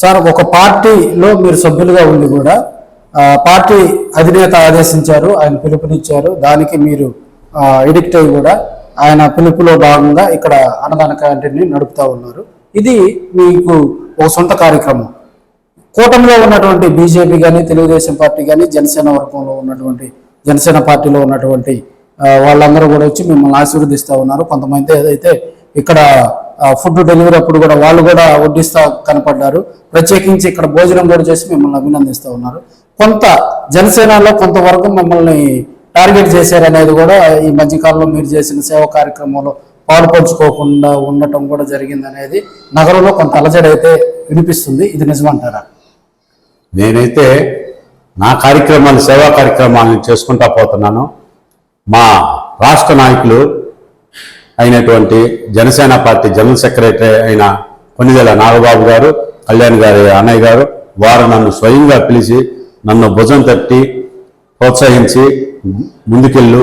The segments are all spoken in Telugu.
సార్ ఒక పార్టీలో మీరు సభ్యులుగా ఉండి కూడా పార్టీ అధినేత ఆదేశించారు ఆయన పిలుపునిచ్చారు దానికి మీరు ఎడిక్ట్ అయ్యి కూడా ఆయన పిలుపులో భాగంగా ఇక్కడ అన్నదాన క్యాంటీన్ని నడుపుతా ఉన్నారు. ఇది మీకు ఒక సొంత కార్యక్రమం. కూటమిలో ఉన్నటువంటి బీజేపీ కానీ తెలుగుదేశం పార్టీ కానీ జనసేన వర్గంలో ఉన్నటువంటి జనసేన పార్టీలో ఉన్నటువంటి వాళ్ళందరూ కూడా వచ్చి మిమ్మల్ని ఆశీర్వదిస్తూ ఉన్నారు. కొంతమంది ఏదైతే ఇక్కడ ఫుడ్ డెలివరీ అప్పుడు కూడా వాళ్ళు కూడా వడ్డిస్తూ కనపడ్డారు. ప్రత్యేకించి ఇక్కడ భోజనం కూడా చేసి మిమ్మల్ని అభినందిస్తూ ఉన్నారు. కొంత జనసేనలో కొంతవరకు మమ్మల్ని టార్గెట్ చేశారనేది కూడా ఈ మధ్యకాలంలో మీరు చేసిన సేవ కార్యక్రమంలో పాలు పంచుకోకుండా ఉండటం కూడా జరిగింది అనేది నగరంలో కొంత అలజడి అయితే వినిపిస్తుంది. ఇది నిజమంటారా? నేనైతే నా కార్యక్రమాలు సేవా కార్యక్రమాలను చేసుకుంటా పోతున్నాను. మా రాష్ట్ర నాయకులు అయినటువంటి జనసేన పార్టీ జనరల్ సెక్రటరీ అయిన కొన్నిదేల నాగబాబు గారు కళ్యాణ్ గారి అన్నయ్య గారు వారు నన్ను స్వయంగా పిలిచి నన్ను భుజం తట్టి ప్రోత్సహించి ముందుకెళ్ళు.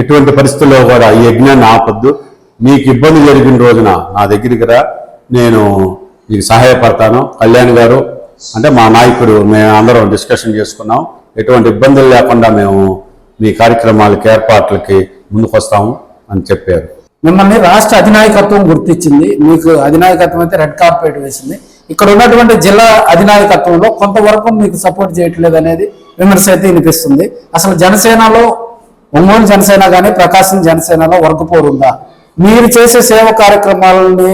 ఎటువంటి పరిస్థితుల్లో కూడా ఈ యజ్ఞాన్ని ఆపొద్దు. నీకు ఇబ్బంది జరిగిన రోజున నా దగ్గరికి రా. నేను నీకు సహాయపడతాను. కళ్యాణ్ గారు అంటే మా నాయకుడు మేము అందరం డిస్కషన్ చేసుకున్నాం. ఎటువంటి ఇబ్బందులు లేకుండా మేము మీ కార్యక్రమాలకి ఏర్పాట్లకి ముందుకు వస్తాము అని చెప్పారు. మిమ్మల్ని రాష్ట్ర అధినాయకత్వం గుర్తించింది. మీకు అధినాయకత్వం అయితే రెడ్ కార్పెట్ వేసింది. ఇక్కడ ఉన్నటువంటి జిల్లా అధినాయకత్వంలో కొంతవరకు మీకు సపోర్ట్ చేయట్లేదు అనేది విమర్శ అయితే వినిపిస్తుంది. అసలు జనసేనలో ఒంగోలు జనసేన కానీ ప్రకాశం జనసేనలో వర్గపోరుందా మీరు చేసే సేవ కార్యక్రమాలని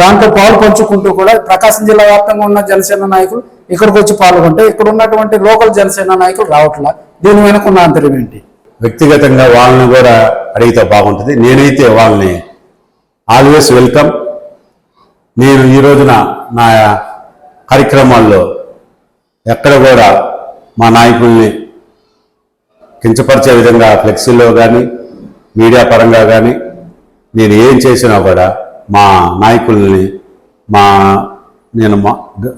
దాంట్లో పాలు పంచుకుంటూ కూడా ప్రకాశం జిల్లా వ్యాప్తంగా ఉన్న జనసేన నాయకులు ఇక్కడికి వచ్చి పాల్గొంటే ఇక్కడ ఉన్నటువంటి లోకల్ జనసేన నాయకులు రావట్లా? దీని వెనుకున్న అంతరం ఏంటి? వ్యక్తిగతంగా వాళ్ళని కూడా అడిగితే బాగుంటుంది. నేనైతే వాళ్ళని ఆల్వేస్ వెల్కమ్. నేను ఈ రోజున నా కార్యక్రమాల్లో ఎక్కడ కూడా మా నాయకుల్ని కించపరిచే విధంగా ఫ్లెక్సీలో కానీ మీడియా పరంగా కానీ నేను ఏం చేసినా కూడా మా నాయకుల్ని మా నేను మా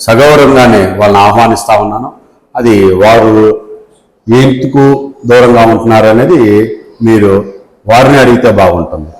సగౌరవంగానే వాళ్ళని ఆహ్వానిస్తూ ఉన్నాను. అది వారు ఎందుకు దూరంగా ఉంటున్నారు అనేది మీరు వారిని అడిగితే బాగుంటుంది.